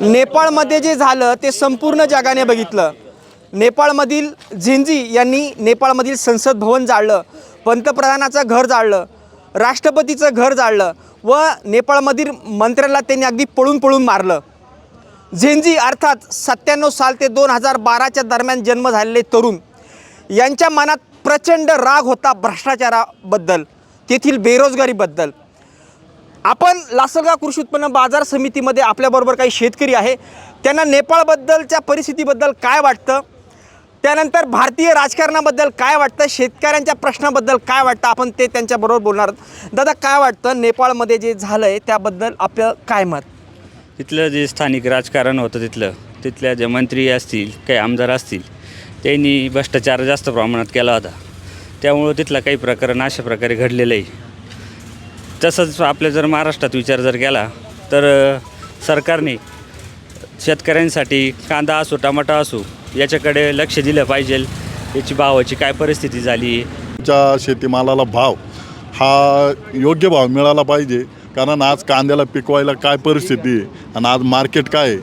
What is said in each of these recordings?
नेपाळमध्ये जे झालं ते संपूर्ण जगाने बघितलं. नेपाळमधील झिंजी यांनी नेपाळमधील संसद भवन जाळलं पंतप्रधानाचं घर जाळलं राष्ट्रपतीचं घर जाळलं व नेपाळमधील मंत्र्याला त्यांनी अगदी पळून पळून मारलं. झेंजी अर्थात सत्त्याण्णव साल ते दोन हजार बाराच्या दरम्यान जन्म झालेले तरुण यांच्या मनात प्रचंड राग होता भ्रष्टाचाराबद्दल तेथील बेरोजगारीबद्दल. आपण लासलगाव कृषी उत्पन्न बाजार समितीमध्ये आपल्याबरोबर काही शेतकरी आहे. त्यांना नेपाळबद्दलच्या परिस्थितीबद्दल काय वाटतं? त्यानंतर भारतीय राजकारणाबद्दल काय वाटतं? शेतकऱ्यांच्या प्रश्नाबद्दल काय वाटतं? आपण ते त्यांच्याबरोबर बोलणार आहोत. दादा काय वाटतं? नेपाळमध्ये जे झालं आहे त्याबद्दल आपलं काय मत? तिथलं जे स्थानिक राजकारण होतं तिथलं तिथल्या जे मंत्री असतील काही आमदार असतील त्यांनी भ्रष्टाचार जास्त प्रमाणात केला होता. त्यामुळं तिथलं काही प्रकरण अशा प्रकारे घडलेलं आहे तसंच आपल्या जर महाराष्ट्रात विचार जर केला तर सरकारने शेतकऱ्यांसाठी कांदा असो टमाटा असो याच्याकडे लक्ष दिलं पाहिजे. याची भावाची काय परिस्थिती झाली? आहे शेतीमालाला भाव हा योग्य भाव मिळाला पाहिजे. कारण आज कांद्याला पिकवायला काय परिस्थिती आहे? आणि आज मार्केट काय आहे?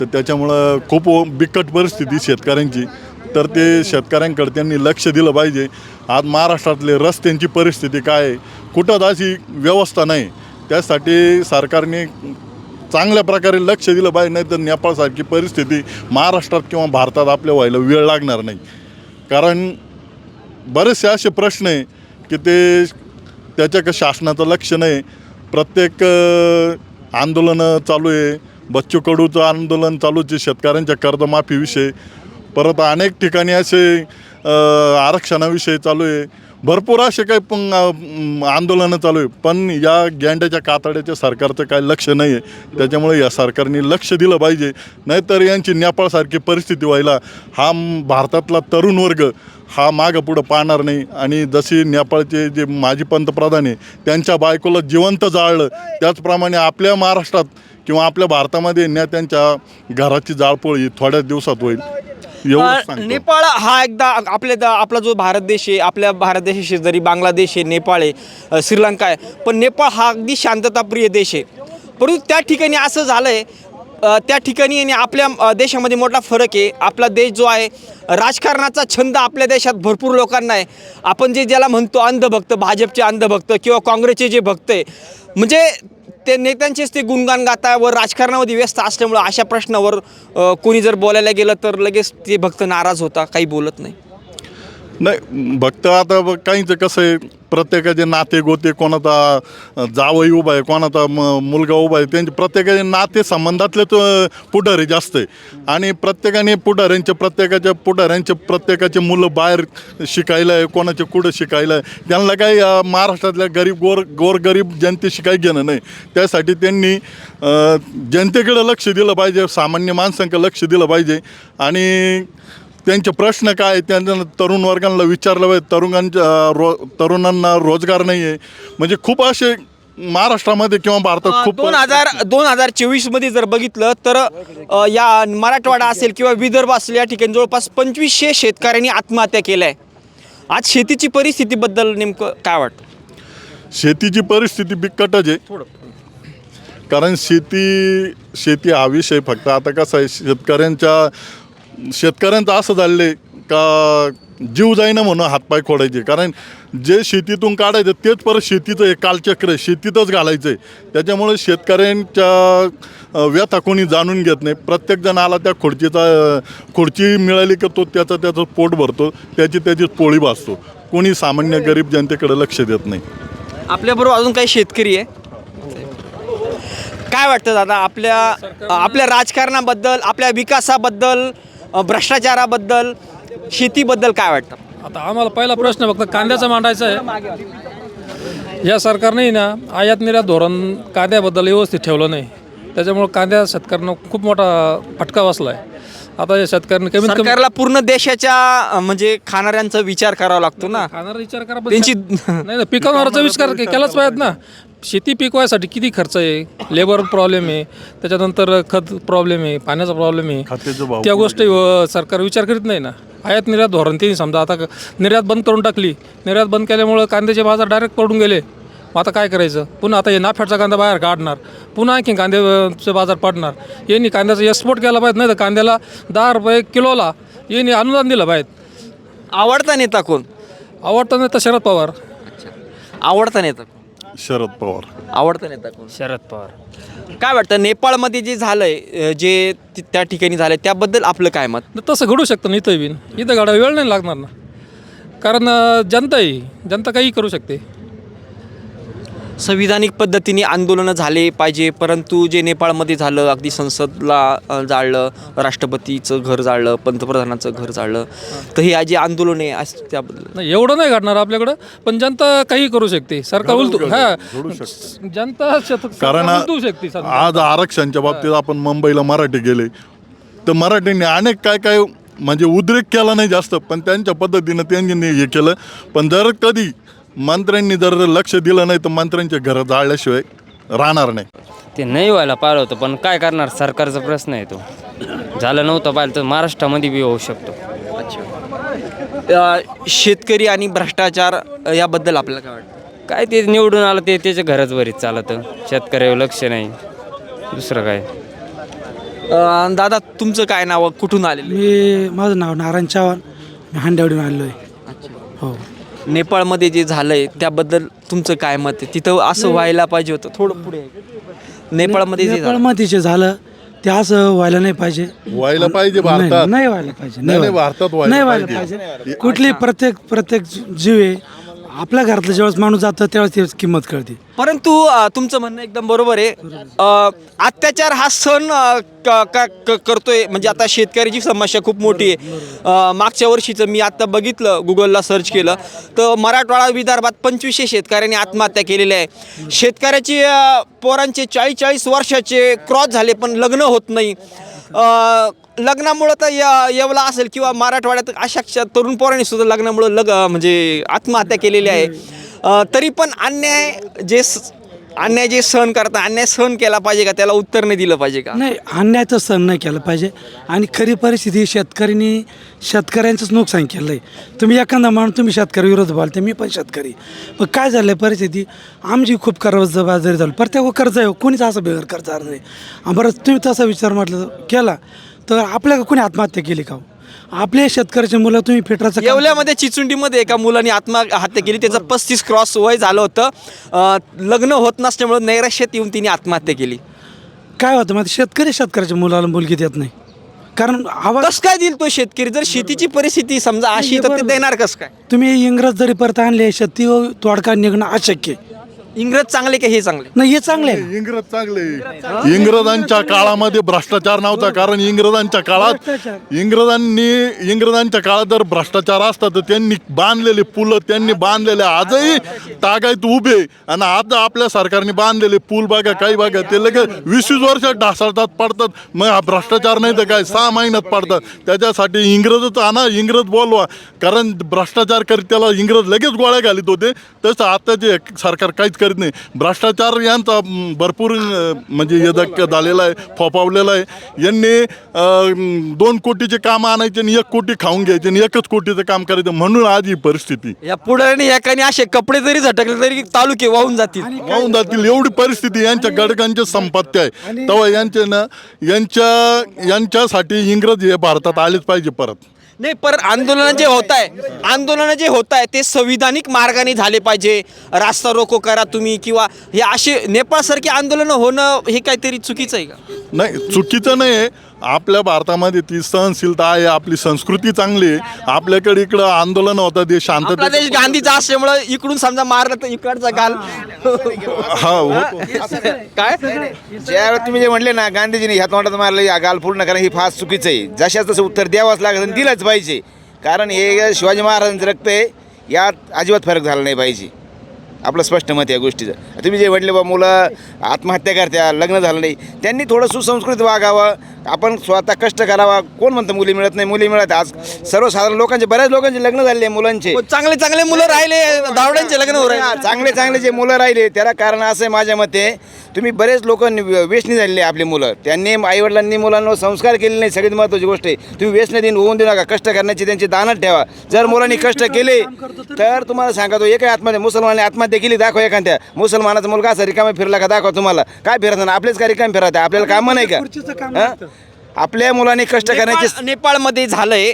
तर त्याच्यामुळं खूप बिकट परिस्थिती शेतकऱ्यांची. तर ते शेतकऱ्यांकडे त्यांनी लक्ष दिलं पाहिजे. आज महाराष्ट्रातले रस्त्यांची परिस्थिती काय आहे? कुठं अशी व्यवस्था नाही. त्यासाठी सरकारने चांगल्या प्रकारे लक्ष दिलं पाहिजे नाही तर नेपाळसारखी परिस्थिती महाराष्ट्रात किंवा भारतात आपल्या व्हायला वेळ लागणार नाही. कारण बरेचसे असे प्रश्न आहे की ते त्याच्या शासनाचं लक्ष नाही. प्रत्येक आंदोलनं चालू आहे. बच्चू कडूचं आंदोलन चालूच आहे शेतकऱ्यांच्या कर्जमाफीविषयी. परत अनेक ठिकाणी असे आरक्षणाविषयी चालू आहे. भरपूर असे काही पण आंदोलनं चालू आहे. पण या गँड्याच्या कातड्याच्या सरकारचं काही लक्ष नाही आहे त्याच्यामुळे या सरकारने लक्ष दिलं पाहिजे. नाहीतर यांची नेपाळसारखी परिस्थिती व्हायला हा भारतातला तरुण वर्ग हा मागं पुढं पाहणार नाही. आणि जशी नेपाळचे जे माजी पंतप्रधान आहे त्यांच्या बायकोला जिवंत जाळलं त्याचप्रमाणे आपल्या महाराष्ट्रात किंवा आपल्या भारतामध्ये नेत्यांच्या घराची जाळपोळ ही थोड्याच दिवसात होईल. एवढंच अ, सांगतो. नेपाळ हा एकदा आपल्या द- आपला जो भारत देश आहे आपल्या भारत देशाशी शेजारी बांगलादेश आहे नेपाळ आहे अ, श्रीलंका आहे पण नेपाळ हा अगदी शांतताप्रिय देश आहे. परंतु त्या ठिकाणी असं झालं आहे त्या ठिकाणी आणि आपल्या अ, देशामध्ये मोठा फरक आहे. आपला देश जो आहे राजकारणाचा छंद आपल्या देशात भरपूर लोकांना आहे. आपण जे ज्याला म्हणतो अंधभक्त भाजपचे अंधभक्त किंवा काँग्रेसचे जे भक्त आहे म्हणजे ते नेत्यांचेच ते गुणगान गाता व राजकारणामध्ये व्यस्त असल्यामुळं अशा प्रश्नावर कोणी जर बोलायला गेलं तर लगेच ते भक्त नाराज होता काही बोलत नाही. नाही भक्त आता ब- काहींचं कसं आहे प्रत्येकाचे नाते गोते कोणाचा जावई उभा आहे कोणाचा म मुलगा उभा आहे त्यांचे प्रत्येकाचे नाते संबंधातले तो पुढारी जास्त आहे. आणि प्रत्येकाने पुढाऱ्यांचे प्रत्येकाच्या पुढाऱ्यांचे प्रत्येकाचे मुलं बाहेर शिकायला आहे कोणाचे कुठं शिकायला आहे त्यांना काही अ, महाराष्ट्रातल्या गरीब गोर गोरगरीब जनतेशी काही घेणं नाही. त्यासाठी त्यांनी अ, जनतेकडे लक्ष दिलं पाहिजे सामान्य माणसांकडे लक्ष दिलं पाहिजे. आणि त्यांचे प्रश्न काय? त्यांना तरुण वर्गांना विचारलं पाहिजे. तरुणांच्या रो तरुणांना रोजगार नाही आहे म्हणजे खूप असे महाराष्ट्रामध्ये किंवा भारतात खूप दोन हजार दोन हजार चोवीसमध्ये जर बघितलं तर अ, या मराठवाडा असेल किंवा विदर्भ असेल या ठिकाणी जवळपास पंचवीसशे शेतकऱ्यांनी आत्महत्या केल्या. आहे आज शेतीची परिस्थितीबद्दल नेमकं काय वाटतं? शेतीची परिस्थिती बिकटच आहे. कारण शेती शेती हा विषय फक्त. आता कसा आहे शेतकऱ्यांच्या शेतकऱ्यांचं असं झालं आहे का जीव जाईना म्हणून हातपाय खोडायचे. कारण जे शेतीतून काढायचं तेच परत शेतीचं आहे कालचक्र आहे. शेतीतच घालायचं आहे त्याच्यामुळे शेतकऱ्यांच्या व्यथा कोणी जाणून घेत नाही. प्रत्येकजण आला त्या खुर्चीचा खुर्ची मिळाली की तो त्याचं त्याचं पोट भरतो. त्याची त्याची पोळी भासतो कोणी सामान्य गरीब जनतेकडे लक्ष देत नाही. आपल्याबरोबर अजून काही शेतकरी आहे? काय वाटतं दादा? आपल्या आपल्या राजकारणाबद्दल आपल्या विकासाबद्दल भ्रष्टाचाराबद्दल शेतीबद्दल काय वाटतं? आता आम्हाला पहिला प्रश्न फक्त कांद्याचा मांडायचा आहे. या सरकारने ना आयात निर्यात धोरण कांद्याबद्दल व्यवस्थित ठेवलं नाही. त्याच्यामुळं कांद्या शेतकऱ्यांना खूप मोठा फटका बसला आहे आता या शेतकऱ्यांनी कमीत कमी सरकारला पूर्ण देशाच्या अ, म्हणजे खाणाऱ्यांचा विचार करावा लागतो ना. खाणारा विचार करा पण त्यांची नाही नाही पिकवणाराचा विचार केलाच पाहिजे ना. शेती पिकवायसाठी किती खर्च आहे? लेबर प्रॉब्लेम आहे. त्याच्यानंतर खत प्रॉब्लेम आहे पाण्याचा प्रॉब्लेम खतेचं आहे भाव त्या गोष्टी अ, सरकार विचार करीत नाही ना. आयात निर्यात धोरण. त्यांनी समजा आता क- निर्यात बंद करून टाकली. निर्यात बंद केल्यामुळं कांद्याचे बाजार डायरेक्ट पडून गेले. मग आता काय करायचं? पुन्हा आता हे नाफेडचा कांदा बाहेर काढणार. पुन्हा आणखी कांद्याचे बाजार पडणार. यांनी कांद्याचा एक्सपोर्ट केला पाहिजे नाही तर कांद्याला दहा रुपये किलोला यांनी अनुदान दिलं पाहिजे. आवडता नेता कोण? आवडतं नाही तर शरद पवार. आवडता नेता कोण? शरद पवार. आवडता नेता कोण? शरद पवार. काय वाटतं नेपाळमध्ये जे झालंय जे ति- त्या ठिकाणी झालंय त्याबद्दल आपलं काय मत? तसं घडू शकतं ना इथं बिन इथं घडा वेळ नाही लागणार ना. कारण जनता आहे जनता काही करू शकते. संविधानिक पद्धतीने आंदोलनं झाले पाहिजे परंतु जे नेपाळमध्ये झालं अगदी संसदला जाळलं राष्ट्रपतीचं घर जाळलं पंतप्रधानाचं घर जाळलं तर हे जे आंदोलन आहे आज त्याबद्दल नाही एवढं नाही घडणार आपल्याकडं पण जनता काही करू शकते. सरकार उलटू हा. जनता कारण उलटू शकते. आज आरक्षणच्या बाबतीत आपण मुंबईला मराठी गेले. तर मराठीने अनेक काय काय म्हणजे उद्रेक केला नाही जास्त पण त्यांच्या पद्धतीनं त्यांनी हे केलं. पण जर कधी मंत्र्यांनी जर लक्ष दिलं नाही तर मंत्र्यांच्या घरं जाळल्याशिवाय राहणार नाही. ते नाही व्हायला पाहिलं होतं पण काय करणार? सरकारचा प्रश्न आहे तो. झालं नव्हतं पाहिलं तर महाराष्ट्रामध्ये बी होऊ शकतो. अ, शेतकरी आणि भ्रष्टाचार अ, याबद्दल आपल्याला काय वाटतं? काय ते निवडून आलं ते त्याच्या घरच बरीच चालतं. शेतकऱ्यावर लक्ष नाही. दुसरं काय? अ, दादा तुमचं काय नाव? कुठून आलेलं? मी माझं नाव नारायण चव्हाण. मी हांड्यावडून आलो आहे. हो. नेपाळमध्ये जे झालंय त्याबद्दल तुमचं काय मत आहे? तिथं असं व्हायला पाहिजे होतं थोडं पुढे. नेपाळमध्ये जे झालं. नेपाळमध्ये जे झालं ते असं व्हायला नाही पाहिजे. व्हायला पाहिजे नाही भारतात. नाही व्हायला पाहिजे. नाही, नाही, व्हायला- भारतात व्हायला नाही व्हायला पाहिजे. पाहिजे. कुठली प्रत्येक प्रत्येक जीव आहे आपल्या घरातलं जेव्हा माणूस जातं तेव्हाच त्याची किंमत कळते. परंतु अ, तुमचं म्हणणं एकदम बरोबर आहे. अ, अत्याचार हा सण अ, क- क- क- करतोय. म्हणजे आता शेतकऱ्याची समस्या खूप मोठी आहे. अ, मागच्या वर्षीचं मी आता बघितलं गुगलला सर्च केलं. तर मराठवाडा विदर्भात पंचवीसशे शेतकऱ्यांनी आत्महत्या केलेल्या आहे. शेतकऱ्याची अ, पोरांचे चाळीस चाळीस वर्षाचे क्रॉस झाले पण लग्न होत नाही. अ, लग्नामुळं तर य- येवला असेल किंवा मराठवाड्यात अशा तरुण पोरांनी सुद्धा लग्नामुळं लग म्हणजे आत्महत्या केलेली आहे. तरी पण अन्याय जे स- अन्याय जे सहन करतात अन्याय सहन केला पाहिजे का? त्याला उत्तर नाही दिलं पाहिजे का? नाही अन्यायचं सहन नाही केलं पाहिजे. आणि खरी परिस्थिती शेतकऱ्यांनी शेतकऱ्यांचंच नुकसान केलं आहे तुम्ही एखादा माणूस तुम्ही शेतकरी विरोध बोलते मी पण शेतकरी. पण काय झालं परिस्थिती? आमची खूप कर्जबाजारी झाली. प्रत्येक कर्ज आहे कोणीच असं बेगर कर्जदार नाही. बरं तुम्ही तसा विचार म्हटलं केला. तर आपल्या कोणी आत्महत्या केली का हो? आपल्या शेतकऱ्याच्या मुलं तुम्ही फिटराचं काम- येवल्यामध्ये चिचुंडीमध्ये एका मुलाने आत्महत्या केली. त्याचं पस्तीस क्रॉस वय झालं होतं. अ, लग्न होत नसल्यामुळं नैराश्यात येऊन तिने आत्महत्या केली. काय होतं मग शेतकरी शेतकऱ्याच्या मुलाला मुलगी देत नाही. कारण आवाज कस काय देईल तो शेतकरी? जर शेतीची परिस्थिती समजा अशी तर ते देणार कस काय? तुम्ही इंग्रज जरी परत आणले शेती तोडका निघणं अशक्य आहे. इंग्रज चांगले का हे चांगले? नाही हे चांगलं आहे. इंग्रज चांगले. इंग्रजांच्या काळामध्ये भ्रष्टाचार नव्हता कारण इंग्रजांच्या काळात इंग्रजांनी इंग्रजांच्या काळात जर भ्रष्टाचार असता तर त्यांनी बांधलेले पुलं त्यांनी बांधलेले आजही तागायत उभे आणि आज आपल्या सरकारने बांधलेले पूल बघा काही बघा ते लगेच वीस वीस वर्ष ढासळतात पडतात. मग हा भ्रष्टाचार नाही तर काय? सहा महिन्यात पडतात. त्याच्यासाठी इंग्रजच आणा इंग्रज बोलवा. कारण भ्रष्टाचार करीत त्याला इंग्रज लगेच गोळ्या घालीत होते. तसं आताचे सरकार काहीच करीत नाही. भ्रष्टाचार यांचा भरपूर म्हणजे यदक झालेला आहे फोपावलेला आहे. यांनी दोन कोटीचे काम आणायचे आणि एक कोटी खाऊन घ्यायचे आणि एकच कोटीचं काम करायचं म्हणून आज ही परिस्थिती. या पुढाऱ्याने एकाने असे कपडे जरी झटकले तरी तालुके वाहून जातील. वाहून जातील. एवढी परिस्थिती यांच्या गडकांचे संपत्ती आहे. तेव्हा यांचे ना यांच्या यांच्यासाठी इंग्रज हे भारतात आलेच पाहिजे परत. नाही पर आंदोलन जे होत आहे आंदोलन जे होत आहे ते संविधानिक मार्गाने झाले पाहिजे. रास्ता रोको करा तुम्ही किंवा हे असे नेपाळसारखे आंदोलन होणं हे काहीतरी चुकीचं आहे का? नाही चुकीचं नाही आहे आपल्या भारतामध्ये ती सहनशीलता आहे आपली संस्कृती चांगली आहे. आपल्याकडे इकडं आंदोलन होतं ते आपला शांतता देश गांधीचा असल्यामुळं इकडून समजा मारलं तर इकडचा गाल हा होतो काय? ज्यावेळेस तुम्ही जे म्हणले ना गांधीजीने ह्या तोंडात मारलं या गाल पूर्ण कारण ही फार चुकीचं आहे. जशाच तसं उत्तर द्यावंच लागत आणि दिलंच पाहिजे. कारण हे शिवाजी महाराजांचं रक्त आहे यात अजिबात फरक झाला नाही पाहिजे. आपलं स्पष्ट मत आहे या गोष्टीचं. तुम्ही जे म्हटले बा मुलं आत्महत्या करत्या लग्न झालं नाही त्यांनी थोडं सुसंस्कृत वागावं. आपण स्वतः कष्ट करावा. कोण म्हणतं मुली मिळत नाही? मुली मिळत आज सर्वसाधारण लोकांचे बऱ्याच लोकांचे लग्न झालेले आहे मुलांचे चांगले चांगले मुलं राहिले दावड्यांचे लग्न हो राहिले. हा, चांगले चांगले जे मुलं राहिले त्याला कारण असं आहे माझ्या मते तुम्ही बरेच लोक व्यसनी झालेले आहे आपली मुलं. त्यांनी आईवडिलांनी मुलांवर संस्कार केले नाही. सगळ्यात महत्त्वाची गोष्ट आहे तुम्ही व्यसनी दिन होऊन देऊ नका. कष्ट करण्याची त्यांची दानत ठेवा. जर मुलांनी कष्ट केले तर तुम्हाला सांगतो एक आत्महत्या मुसलमानाने आत्महत्या केली दाखव एखाद्या. मुसलमानाचा मुलगा असा रिकामा फिरला का दाखवा तुम्हाला. काय फिरत ना आपलेच काय रिकाम फिरत आहे आपल्याला कामं नाही का? हं? आपल्या मुलांनी कष्ट करण्याची नेपाळ- नेपाळमध्ये झालंय.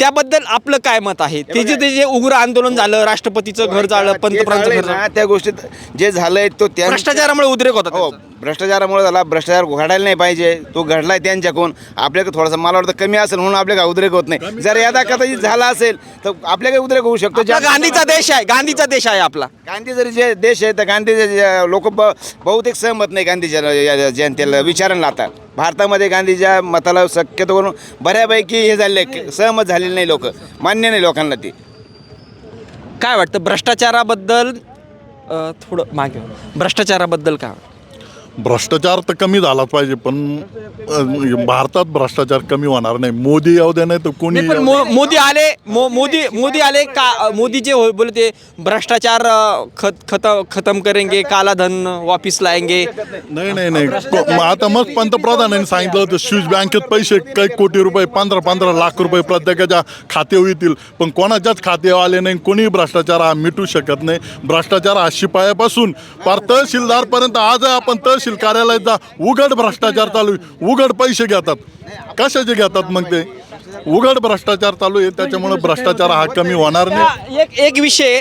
त्याबद्दल आपलं काय मत आहे? ते जे ते जे उग्र आंदोलन झालं राष्ट्रपतीचं घर जाळलं जे पंतप्रधानांचं झालंय घर. ना, त्या गोष्टीत जे झालंय तो त्या भ्रष्टाचारामुळे उद्रेक होतात हो भ्रष्टाचारामुळे झाला भ्रष्टाचार घडायला नाही पाहिजे. तो घडलाय त्यांच्याकडून. आपल्याकडे थोडासा मला वाटतं कमी असेल म्हणून आपल्या उद्रेक होत नाही. जर यदा कदाचित झाला असेल तर आपल्याकडे उद्रेक होऊ शकतो. आपला गांधीचा देश आहे गांधीचा देश आहे आपला. गांधी जरी जे देश आहे तर गांधीचे लोक बहुतेक सहमत नाही गांधीच्या या जनतेला विचारायला आता भारतामध्ये गांधीच्या मताला शक्यतो करून बऱ्यापैकी हे झाले सहमत झालेले नाही लोक. मान्य नाही लोकांना ते. काय वाटतं भ्रष्टाचाराबद्दल थोडं मागे. भ्रष्टाचाराबद्दल काय वाटतं? भ्रष्टाचार तर कमी झालाच पाहिजे पण भारतात भ्रष्टाचार कमी होणार नाही. मोदी येऊ दे नाही तर कोणी पण मो- मोदी आले मो- मोदी मोदी आले का मोदी जे हो- बोले ते भ्रष्टाचार अ, खत खत खतम करेंगे काला धन वापिस लाएंगे. नाही नाही नाही. को- मग आता मग पंतप्रधानांनी सांगितलं होतं स्विस बँकेत पैसे काही कोटी रुपये पंधरा पंधरा लाख रुपये प्रत्येकाच्या खात्यावर येतील. पण कोणाच्याच खात्यावर आले नाही कोणी भ्रष्टाचार हा मिटू शकत नाही. भ्रष्टाचार हा शिपायापासून पार तहसीलदारपर्यंत आज आपण तहसील तहसील कार्यालयाचा उघड भ्रष्टाचार चालू आहे. उघड पैसे घेतात. कशाचे घेतात मग ते? उघड भ्रष्टाचार चालू आहे. त्याच्यामुळे भ्रष्टाचार हा कमी होणार नाही. एक एक विषय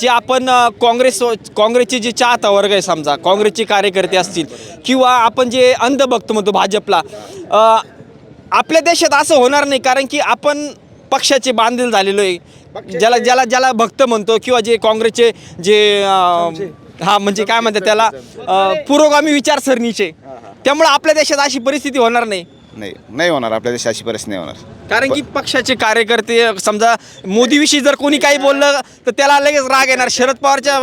जे आपण काँग्रेस काँग्रेसचे जे चाहता वर्ग आहे समजा काँग्रेसचे कार्यकर्ते असतील किंवा आपण जे अंधभक्त म्हणतो भाजपला आपल्या देशात असं होणार नाही कारण की आपण पक्षाचे बांधील झालेलो आहे. ज्याला ज्याला ज्याला भक्त म्हणतो किंवा जे काँग्रेसचे जे हा म्हणजे काय म्हणतात त्याला अ, पुरोगामी विचारसरणीचे. त्यामुळे आपल्या देशात अशी परिस्थिती होणार नाही. नाही नाही होणार. आपल्या देशात अशी परिस्थिती नाही होणार. कारण की पक्षाचे कार्यकर्ते समजा मोदीविषयी जर कोणी काही बोललं तर त्याला लगेच राग येणार. शरद पवारच्या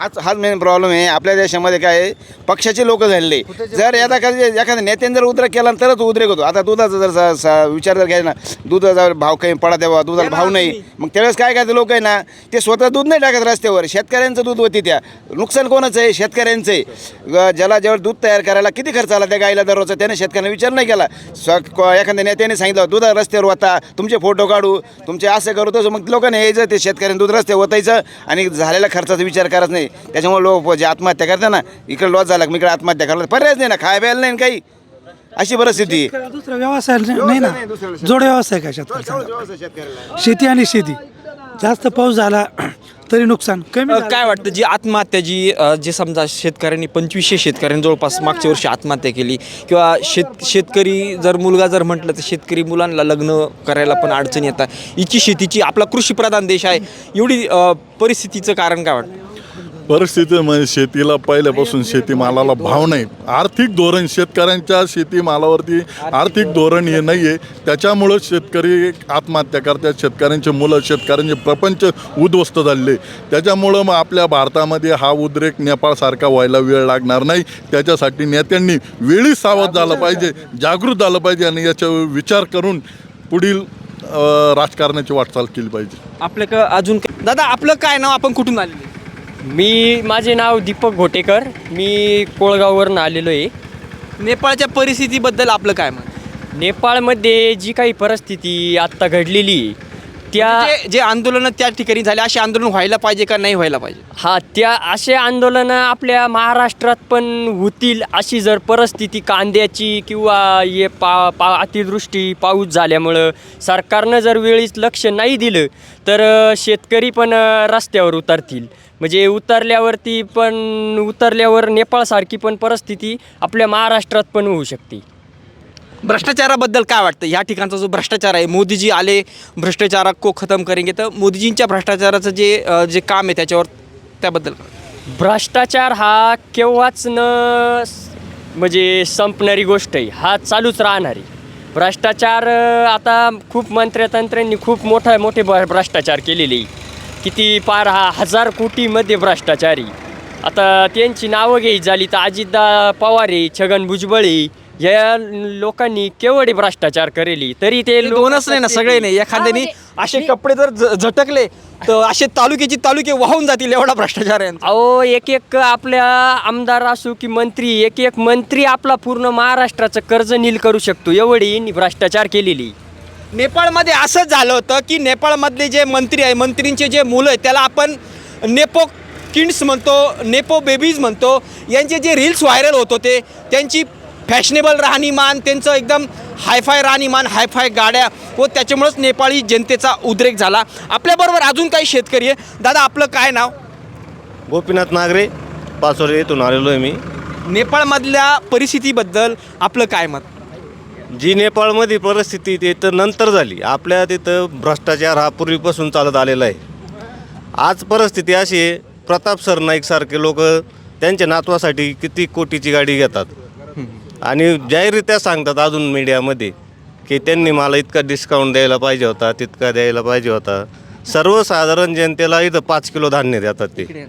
हाच हाच मेन प्रॉब्लेम आहे. आपल्या देशामध्ये काय आहे? पक्षाचे लोक झालेले जर एखादा कधी एखाद्या नेत्याने जर उद्रेक केला तरच तो उद्रेक होतो. आता दुधाचा जर स- स- विचार जर घ्यायचा ना दुधाचा भाव काही पडा द्यावा दुधाला भाव नाही. मग त्यावेळेस काय काय लोक आहे ना ते स्वतः दूध नाही टाकत रस्त्यावर. शेतकऱ्यांचं दूध होती त्या नुकसान कोणाचं आहे? शेतकऱ्यांचं आहे. ग- ज्याला जेव्हा दूध तयार करायला किती खर्च आला त्या गाईला दररोजचा त्याने शेतकऱ्यांना विचार नाही केला. स्व को- एखाद्या नेत्याने सांगितलं दूध रस्त्यावर होता तुमचे फोटो काढू तुमचे असं करू तसं मग लोकांनी यायचं ते शेतकऱ्यांनी दूध रस्त्यावर ओतायचं आणि झालेल्या खर्चाचा विचार करत नाही. त्याच्यामुळे लोक जे आत्महत्या करतात ना इकडे लॉस झाला इकडे आत्महत्या करायला पर्यायच नाही ना खाय प्यायला नाही काही. अशी परिस्थिती. शेतकऱ्याला दुसरा व्यवसाय नाही ना? जोड व्यवसाय. का शेतकऱ्याचा शेती आणि शेती. जास्त पाऊस झाला तरी नुकसान कमी झालं. काय वाटतं जी आत्महत्या जी अ, जे समजा शेतकऱ्यांनी पंचवीसशे शेतकऱ्यांनी जवळपास मागच्या वर्षी आत्महत्या केली किंवा शेत शेतकरी जर मुलगा जर म्हटलं तर शेतकरी मुलांना लग्न करायला पण अडचण येतात. हिची शेतीची आपला कृषीप्रधान देश आहे. एवढी अ, परिस्थितीचं कारण काय वाटतं? परिस्थिती म्हणजे शेतीला पहिल्यापासून शेतीमालाला भाव नाही. आर्थिक धोरण शेतकऱ्यांच्या शेतीमालावरती आर्थिक धोरण हे नाही आहे त्याच्यामुळं शेतकरी आत्महत्या करतात. शेतकऱ्यांचे मुलं शेतकऱ्यांचे प्रपंच उद्ध्वस्त झालेले त्याच्यामुळं मग आपल्या भारतामध्ये हा उद्रेक नेपाळसारखा व्हायला वेळ लागणार नाही. त्याच्यासाठी नेत्यांनी वेळी सावध झालं पाहिजे. जागृत झालं पाहिजे आणि याच्यावर विचार करून पुढील राजकारणाची वाटचाल केली पाहिजे. आपल्याकडं अजून दादा आपलं काय नाव? आपण कुठून आलेले? मी माझे नाव दीपक घोटेकर. मी कोळगाववरून आलेलो आहे. नेपाळच्या परिस्थितीबद्दल आपलं काय मत? नेपाळमध्ये जी काही परिस्थिती आत्ता घडलेली आहे, त्या जे जे आंदोलनं त्या ठिकाणी झाले असे आंदोलन व्हायला पाहिजे का नाही व्हायला पाहिजे? हा त्या असे आंदोलनं आपल्या महाराष्ट्रात पण होतील अशी जर परिस्थिती कांद्याची किंवा हे पा पा अतिवृष्टी पाऊस झाल्यामुळं सरकारनं जर वेळीच लक्ष नाही दिलं तर अ, शेतकरी पण अ, रस्त्यावर उतरतील. म्हणजे उतरल्यावरती पण उतरल्यावर नेपाळसारखी पण परिस्थिती आपल्या महाराष्ट्रात पण होऊ शकते. भ्रष्टाचाराबद्दल काय वाटतं? ह्या ठिकाणचा जो भ्रष्टाचार आहे मोदीजी आले भ्रष्टाचार को खतम करेंगे तर मोदीजींच्या भ्रष्टाचाराचं जे जे काम आहे त्याच्यावर त्याबद्दल. भ्रष्टाचार हा केव्हाच न म्हणजे संपणारी गोष्ट आहे हा चालूच राहणार आहे. भ्रष्टाचार आता खूप मंत्र्यतंत्र्यांनी खूप मोठा मोठे भ- भ्रष्टाचार केलेले आहे. किती पार हा हजार कोटीमध्ये भ्रष्टाचारी आता त्यांची नावं घ्यायची झाली तर अजितदा पवार आहे छगन भुजबळ आहे या लोकांनी केवढे भ्रष्टाचार करेली तरी ते लोक दोनच नाही ना सगळे नाही एखाद्याने असे कपडे जर झटकले तर असे तालुक्याची तालुके वाहून जातील एवढा भ्रष्टाचार आहे यांचा. अहो एक एक आपल्या आमदार असो की मंत्री एक एक मंत्री आपला पूर्ण महाराष्ट्राचं कर्ज नील करू शकतो. एवढी भ्रष्टाचार केलेली. नेपाळमध्ये असंच झालं होतं की नेपाळमधले जे मंत्री आहे मंत्रींचे जे मुलं आहेत त्याला आपण नेपो किड्स म्हणतो नेपो बेबीज म्हणतो यांचे जे रील्स व्हायरल होत होते त्यांची फॅशनेबल राहणीमान त्यांचं एकदम हायफाय राहणीमान हायफाय गाड्या व त्याच्यामुळंच नेपाळी जनतेचा उद्रेक झाला. आपल्याबरोबर अजून काही शेतकरी आहे. दादा आपलं काय नाव? गोपीनाथ नागरे पाचोरे येथून आलेलो आहे मी. नेपाळमधल्या परिस्थितीबद्दल आपलं काय मत? जी नेपाळमध्ये परिस्थिती ते तर नंतर झाली. आपल्या तिथं भ्रष्टाचार हा पूर्वीपासून चालत आलेला आहे. आज परिस्थिती अशी आहे प्रताप सरनाईकसारखे लोक त्यांच्या नातवासाठी किती कोटीची गाडी घेतात. आणि जाहीररित्या सांगतात अजून मीडियामध्ये की त्यांनी मला इतका डिस्काउंट द्यायला पाहिजे होता तितका द्यायला पाहिजे होता. सर्वसाधारण जनतेला इथं पाच किलो धान्य देतात ते.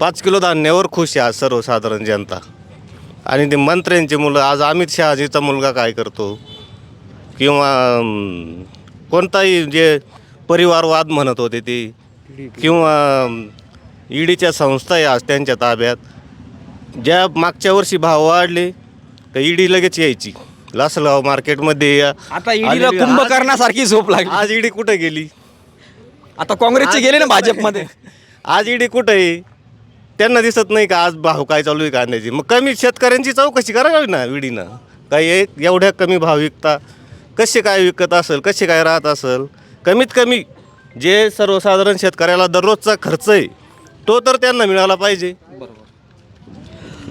पाच किलो धान्यावर खुश आहे आज सर्वसाधारण जनता. आणि ते मंत्र्यांची मुलं आज अमित शहाजीचा मुलगा काय करतो? किंवा कोणताही जे परिवारवाद म्हणत होते ते किंवा ईडीच्या संस्था आहे आज त्यांच्या ताब्यात. ज्या मागच्या वर्षी भाव वाढले तर ईडी लगेच यायची. लासलगाव मार्केटमध्ये या- आता ईडीला आलेली- कुंभकर्णासारखी झोप लागली. आज ईडी कुठे गेली? आता काँग्रेसचे गेले ना भाजपमध्ये. आज ईडी कुठे आहे? त्यांना दिसत नाही का आज भाव काय चालू आहे कांद्याची? मग कमी शेतकऱ्यांची चौकशी करावी ना विडीनं काही एक एवढ्या कमी भाव विकता. कसे काय विकत असेल? कसे काय राहत असेल? कमीत कमी जे सर्वसाधारण शेतकऱ्याला दररोजचा खर्च आहे तो तर त्यांना मिळाला पाहिजे.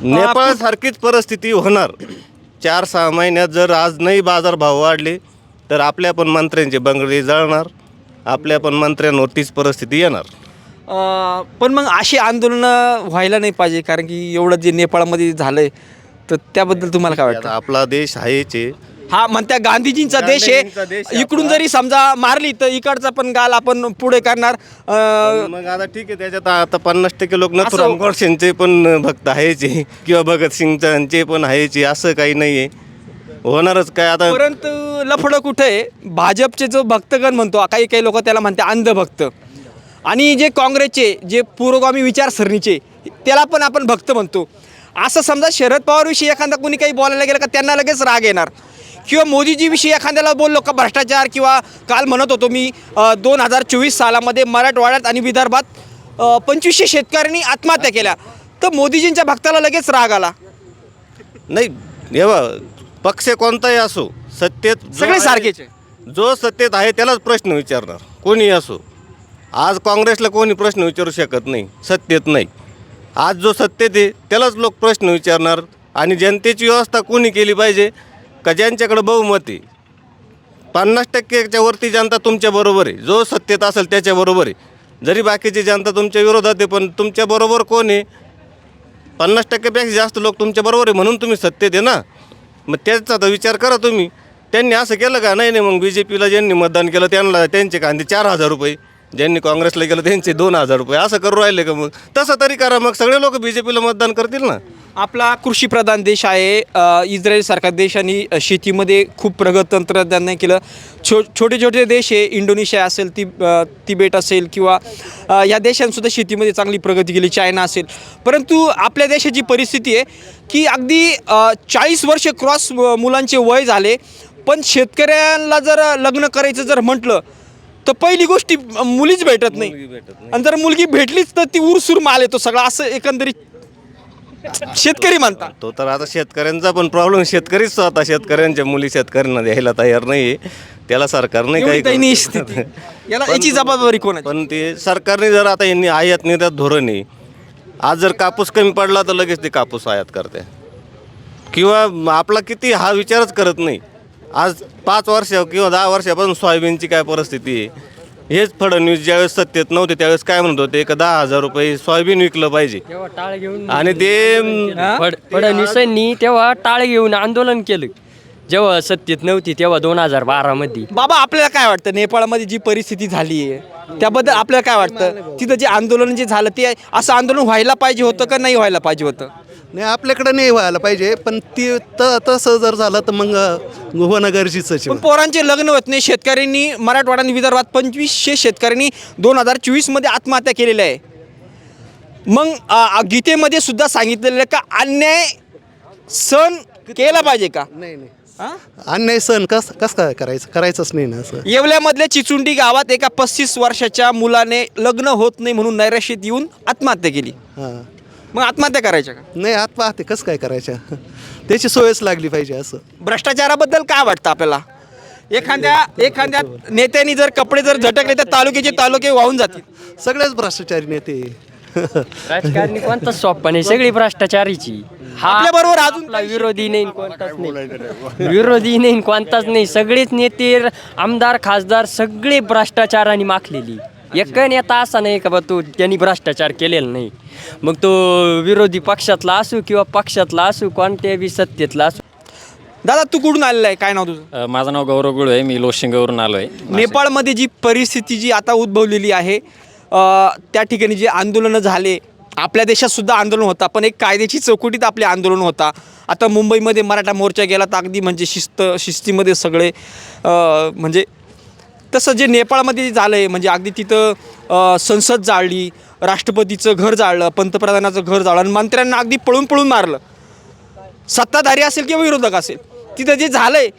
नेपाळसारखीच परिस्थिती होणार. चार सहा महिन्यात जर आज नाही बाजारभाव वाढले तर आपल्या पण मंत्र्यांचे बंगले जळणार आपल्या पण मंत्र्यांवर तीच परिस्थिती येणार. अं, पण मग अशी आंदोलनं व्हायला नाही पाहिजे कारण की एवढं जे नेपाळमध्ये झालंय तर त्याबद्दल तुम्हाला काय आता वाटतं? आपला देश आहेच आहे. हा म्हणत्या गांधीजींचा देश आहे. इकडून. जरी समजा मारली तर इकडचा पण गाल आपण पुढे करणार. मग आता ठीक आहे त्याच्यात आता पन्नास टक्के लोक नथुराम गोडसेंचे पण भक्त आहेच आहे. किंवा भगतसिंगचे पण आहेच आहे असं काही नाही आहे. होणारच काय आता परंतु लफडं कुठे भाजपचे जो भक्तगण म्हणतो काही काही लोक त्याला म्हणते अंधभक्त. आणि जे काँग्रेसचे जे पुरोगामी विचारसरणीचे त्याला पण आपण भक्त म्हणतो. असं समजा शरद पवारविषयी एखादा कोणी काही बोलायला गेलं का त्यांना लगेच राग येणार. किंवा मोदीजीविषयी एखाद्याला बोललो का भ्रष्टाचार किंवा काल म्हणत होतो मी दोन हजार चोवीस सालामध्ये मराठवाड्यात आणि विदर्भात पंचवीसशे शेतकऱ्यांनी आत्महत्या केल्या. तर मोदीजींच्या भक्ताला लगेच राग आला. नाही हे बघ, पक्ष कोणताही असो सत्तेत सगळे सारखेच. जो सत्तेत आहे त्यालाच प्रश्न विचारणार कोणी असो. आज काँग्रेसला कोणी प्रश्न विचारू शकत नाही सत्तेत नाही. आज जो सत्तेत आहे त्यालाच लोक प्रश्न विचारणार आणि जनतेची व्यवस्था कोणी केली पाहिजे का ज्यांच्याकडं बहुमत आहे? पन्नास टक्केच्या वरती जनता तुमच्याबरोबर आहे. जो सत्तेत असेल त्याच्याबरोबर आहे. जरी बाकीची जनता तुमच्या विरोधात आहे पण तुमच्याबरोबर कोण आहे? पन्नास टक्क्यापेक्षा जास्त लोक तुमच्याबरोबर आहे म्हणून तुम्ही सत्तेत आहे ना? मग त्याचा तर विचार करा तुम्ही. त्यांनी असं केलं का? नाही नाही मग बी जे पीला ज्यांनी मतदान केलं त्यांना त्यांचे कांदे चार हजार रुपये. ज्यांनी काँग्रेसला केलं त्यांचे दोन हजार रुपये. असं करू राहिले का मग? तसं तरी करा. मग सगळे लोक बी जे पीला मतदान करतील ना? आपला कृषीप्रधान देश आहे अ, इस्रायलसारखा देश आणि शेतीमध्ये खूप प्रगत तंत्रज्ञान केलं. छो छोटे छोटे देश आहे इंडोनेशिया असेल ति तिबेट असेल किंवा या देशांसुद्धा शेतीमध्ये चांगली प्रगती केली चायना असेल. परंतु आपल्या देशाची परिस्थिती आहे की अगदी चाळीस वर्ष क्रॉस मुलांचे वय झाले पण शेतकऱ्यांना जर लग्न करायचं जर म्हटलं तर पहिली गोष्टी मुलीच भेटत नाही. आणि जर मुलगी भेटलीच तर ती उरसूर माल येतो सगळा. असं एकंदरीत शेतकरी म्हणतात तो तर आता शेतकऱ्यांचा पण प्रॉब्लेम शेतकरीच स्वतः शेतकऱ्यांच्या मुली शेतकऱ्यांना द्यायला तयार नाही त्याला सरकारने एवढी काही दयनीय करू- स्थिती. याला याची जबाबदारी कोणाची? पण ते सरकारने जर आता यांनी आयात निर्यात धोरण आहे आज जर कापूस कमी पडला तर लगेच ते कापूस आयात करते. किंवा आपला किती हा विचारच करत नाही. आज पाच वर्ष किंवा दहा वर्षापासून सोयाबीनची काय परिस्थिती आहे? हेच फडणवीस ज्यावेळेस सत्तेत नव्हते त्यावेळेस काय म्हणत होते? का दहा हजार रुपये सोयाबीन विकलं पाहिजे. तेव्हा टाळ घेऊन आणि ते फड- फडणवीसांनी तेव्हा टाळ घेऊन आंदोलन केलं. जेव्हा सत्तेत नव्हती तेव्हा दोन हजार बारामध्ये बाबा आपल्याला काय वाटतं? नेपाळमध्ये जी परिस्थिती झाली आहे त्याबद्दल आपल्याला काय वाटतं? तिथं जे आंदोलन जे झालं ते असं आंदोलन व्हायला पाहिजे होतं का नाही व्हायला पाहिजे होतं? नाही आपल्याकडं नाही व्हायला पाहिजे पण ती त तसं जर झालं तर मग होणं गरजेचंच आहे. पण पोरांचे लग्न होत नाही शेतकऱ्यांनी मराठवाडा आणि विदर्भात पंचवीसशे शेतकऱ्यांनी दोन हजार चोवीसमध्ये आत्महत्या केलेल्या आहे. मग अ, गीतेमध्ये सुद्धा सांगितलेलं आहे का अन्याय सण केला पाहिजे का? नाही नाही. हा? अन्याय सण कस कसं काय करायचं? करायचंच नाही ना असं. येवल्यामधल्या चिचुंडी गावात एका पस्तीस वर्षाच्या मुलाने लग्न होत नाही म्हणून नैराश्यात येऊन आत्महत्या केली. हां. मग आत्महत्या करायच्या का? नाही आत पाहते कसं काय करायच्या? त्याची सोयच लागली पाहिजे असं. भ्रष्टाचाराबद्दल काय वाटतं आपल्याला? एखाद्या एखाद्या नेत्यांनी जर कपडे जर झटकले तर तालुक्याचे तालुके वाहून जातील. सगळेच भ्रष्टाचारी नेते. राजकारणी कोणताच सोप्पा नाही सगळी भ्रष्टाचारीची. हा आपल्याबरोबर अजून आपला विरोधी नाही कोणताच नाही. विरोधी नाही कोणताच नाही. सगळेच नेते आमदार खासदार सगळे भ्रष्टाचाराने माखलेली. एक नेता असा नाही का बा तो? त्यांनी भ्रष्टाचार केलेला नाही. मग तो विरोधी पक्षातला असू किंवा पक्षातला असू कोणत्या बी सत्तेतला असू. दादा तू कुठून आलेला आहे? काय नाव तुझं? अ, माझं नाव गौरव गुळ आहे. मी लोशिंगावरून आलो आहे नेपाळमध्ये जी परिस्थिती जी आता उद्भवलेली आहे अ, त्या ठिकाणी जे आंदोलनं झाले आपल्या देशात सुद्धा आंदोलन होता पण एक कायद्याची चौकटीत आपले आंदोलन होता. आता मुंबईमध्ये मराठा मोर्चा गेला तर अगदी म्हणजे शिस्त शिस्तीमध्ये सगळे अ, म्हणजे तसं जे नेपाळमध्ये जे झालं आहे म्हणजे अगदी तिथं संसद जाळली राष्ट्रपतीचं घर जाळलं पंतप्रधानाचं घर जाळलं आणि मंत्र्यांना अगदी पळून पळून मारलं. सत्ताधारी असेल किंवा विरोधक असेल तिथं जे झालं आहे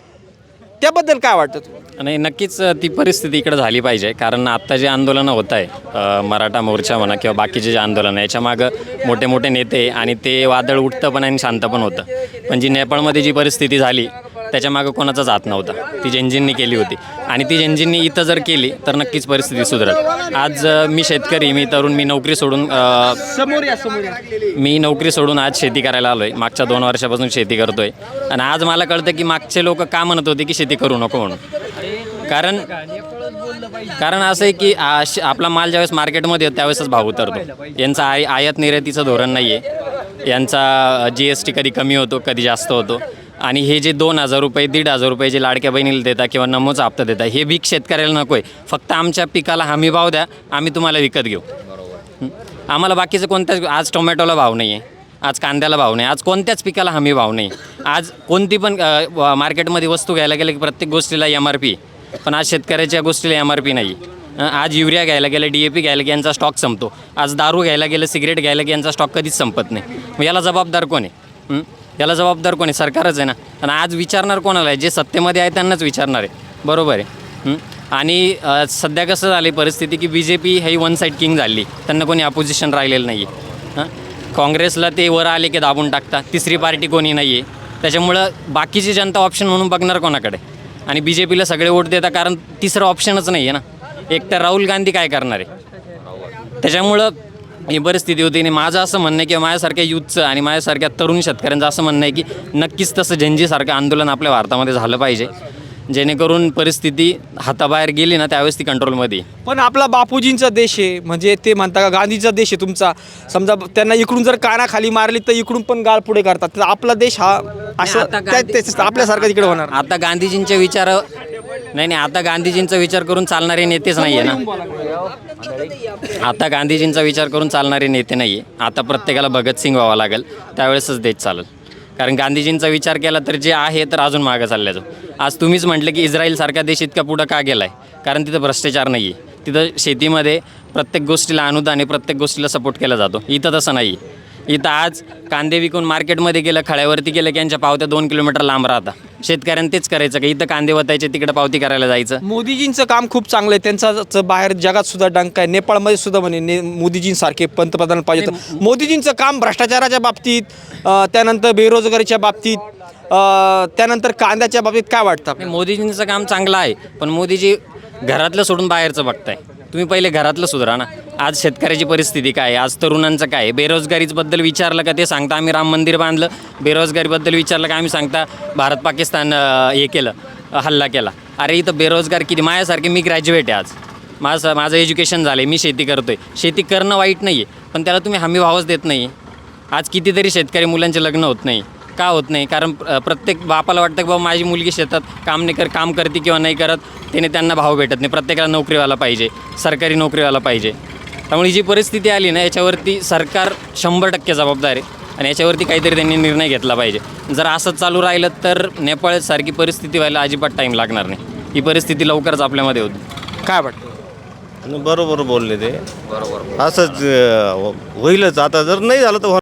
त्याबद्दल काय वाटतं नाही आणि नक्कीच ती परिस्थिती इकडे झाली पाहिजे. कारण आत्ता जे आंदोलनं होत आहे मराठा मोर्चा म्हणा किंवा बाकीचे जे आंदोलन याच्यामागं मोठे मोठे नेते आणि ते वादळ उठतं पण आणि शांत पण होतं. पण जी नेपाळमध्ये जी परिस्थिती झाली त्याच्यामागं कोणाचाच हात नव्हता. ती जेंजींनी केली होती. आणि ती जेंजींनी इथं जर केली तर नक्कीच परिस्थिती सुधारेल. आज मी शेतकरी मी तरुण मी नोकरी सोडून अ, समोर या समोर या. मी नोकरी सोडून आज शेती करायला आलो आहे मागच्या दोन वर्षापासून शेती करतो आहे आणि आज मला कळतं की मागचे लोक का म्हणत होते की शेती करू नको म्हणून. कारण कारण असं आहे की आपला माल ज्यावेळेस मार्केटमध्ये येतो त्यावेळेसच भाव उतरतो. यांचा आय आयात निर्यातीचं धोरण नाही आहे यांचा जी एस टी कधी कमी होतो कधी जास्त होतो. आणि हे जे दोन हजार रुपये दीड हजार रुपये जे लाडक्या बहिणीला देता किंवा नमोचा हप्ता देता हे भीक शेतकऱ्याला नको आहे फक्त आमच्या पिकाला हमी भाव द्या आम्ही तुम्हाला विकत घेऊ. आम्हाला बाकीचं कोणत्याच आज टोमॅटोला भाव नाही आहे आज कांद्याला भाव नाही आज कोणत्याच पिकाला हमी भाव नाही. आज कोणती पण मार्केटमध्ये वस्तू घ्यायला गेलं की प्रत्येक गोष्टीला एम आर पी पण आज शेतकऱ्याच्या गोष्टीला एम आर पी नाही. आज युरिया घ्यायला गेलं डी ए पी घ्यायला की यांचा स्टॉक संपतो. आज दारू घ्यायला गेलं सिगरेट घ्यायला की यांचा स्टॉक कधीच संपत नाही. मग याला जबाबदार कोण आहे? याला जबाबदार कोण आहे? सरकारच आहे ना. आणि आज विचारणार कोणाला आहे? जे सत्तेमध्ये आहे त्यांनाच विचारणार आहे. बरोबर आहे. आणि सध्या कसं झाली परिस्थिती की बी जे पी ही वन साईड किंग झाली. त्यांना कोणी अपोजिशन राहिलेलं नाही आहे हां? काँग्रेसला ते वर आले की दाबून टाकता तिसरी पार्टी कोणी नाही आहे त्याच्यामुळं बाकीची जनता ऑप्शन म्हणून बघणार कोणाकडे? आणि बी जे पीला सगळे वोट देता कारण तिसरं ऑप्शनच नाही आहे ना. एक तर राहुल गांधी काय करणार आहे? त्याच्यामुळं ही परिस्थिती होती आणि माझं असं म्हणणं आहे की माझ्यासारख्या युथचं आणि माझ्यासारख्या तरुण शेतकऱ्यांचं असं म्हणणं आहे की नक्कीच तसं जनजीसारखं आंदोलन आपल्या भारतामध्ये झालं पाहिजे. जेणेकरून परिस्थिती हाताबाहेर गेली ना त्यावेळेस ती कंट्रोलमध्ये. पण आपला बापूजींचा देश आहे म्हणजे ते म्हणता का गांधीचा देश आहे तुमचा. समजा त्यांना इकडून जर कानाखाली मारली तर इकडून पण गाळ पुढे करतात. तर आपला देश हा असं आता त्या- गांधी- त्याच- आपल्यासारखं तिकडे होणार. आता गांधीजींचे विचार नाही नाही आता गांधीजींचा विचार करून चालणारे नेतेच नाही आहे ना. आता गांधीजींचा विचार करून चालणारे नेते नाही आहे आता प्रत्येकाला भगतसिंग व्हावं लागेल. त्यावेळेसच देश चालेल. कारण गांधीजींचा विचार केला तर जे आहे तर अजून मागं चालल्याचं. आज तुम्हीच म्हटलं की इस्रायलसारखा देश इतका पुढं का गेला आहे कारण तिथं भ्रष्टाचार नाही आहे तिथं शेतीमध्ये प्रत्येक गोष्टीला अनुदान आहे प्रत्येक गोष्टीला सपोर्ट केला जातो. इथं तसं नाही आहे इथं आज कांदे विकून मार्केटमध्ये गेलं खळ्यावरती गेलं की यांच्या पावत्या दोन किलोमीटर लांब राहतात शेतकऱ्यांनी तेच करायचं का इथं कांदे वतायचे तिकडे पावती करायला जायचं. मोदीजींचं काम खूप चांगलं आहे. त्यांचा बाहेर जगात सुद्धा डंक आहे. नेपाळमध्ये सुद्धा म्हणे ने मोदीजींसारखे पंतप्रधान पाहिजे मोदीजींचं काम भ्रष्टाचाराच्या बाबतीत त्यानंतर बेरोजगारीच्या बाबतीत त्यानंतर कांद्याच्या बाबतीत काय वाटतं मोदीजींचं काम चांगलं आहे. पण मोदीजी घरातलं सोडून बाहेरचं बघताय. तुम्ही पहिले घरातलं सुधारा ना. आज शेतकऱ्याची परिस्थिती काय आहे? आज तरुणांचं काय आहे? बेरोजगारीबद्दल विचारलं का ते? सांगता आम्ही राम मंदिर बांधलं. बेरोजगारीबद्दल विचारलं का आम्ही? सांगता भारत पाकिस्तान हे केलं हल्ला केला. अरे इथं बेरोजगार किती? माझ्यासारखे मी ग्रॅज्युएट आहे आज. माझं माझं एज्युकेशन झालं आहे मी शेती करतो आहे शेती करणं वाईट नाही आहे पण त्याला तुम्ही हमी भावच देत नाही आज कितीतरी शेतकरी मुलांचे लग्न होत नाही. का होत नाही? कारण प्र- प्रत्येक बापाला वाटतं की बाबा माझी मुलगी शेतात काम नाही कर काम करते किंवा नाही करत त्याने त्यांना भाव भेटत नाही. प्रत्येकाला नोकरीवाला पाहिजे सरकारी नोकरीवाला पाहिजे. त्यामुळे जी परिस्थिती आली ना याच्यावरती सरकार शंभर टक्के जबाबदार आहे आणि याच्यावरती काहीतरी त्यांनी निर्णय घेतला पाहिजे. जर असंच चालू राहिलं तर नेपाळसारखी परिस्थिती व्हायला अजिबात टाईम लागणार नाही. ही परिस्थिती लवकरच आपल्यामध्ये होती. काय वाटतं? बरोबर बोलले ते. बरोबर असंच होईलच. आता जर नाही झालं तर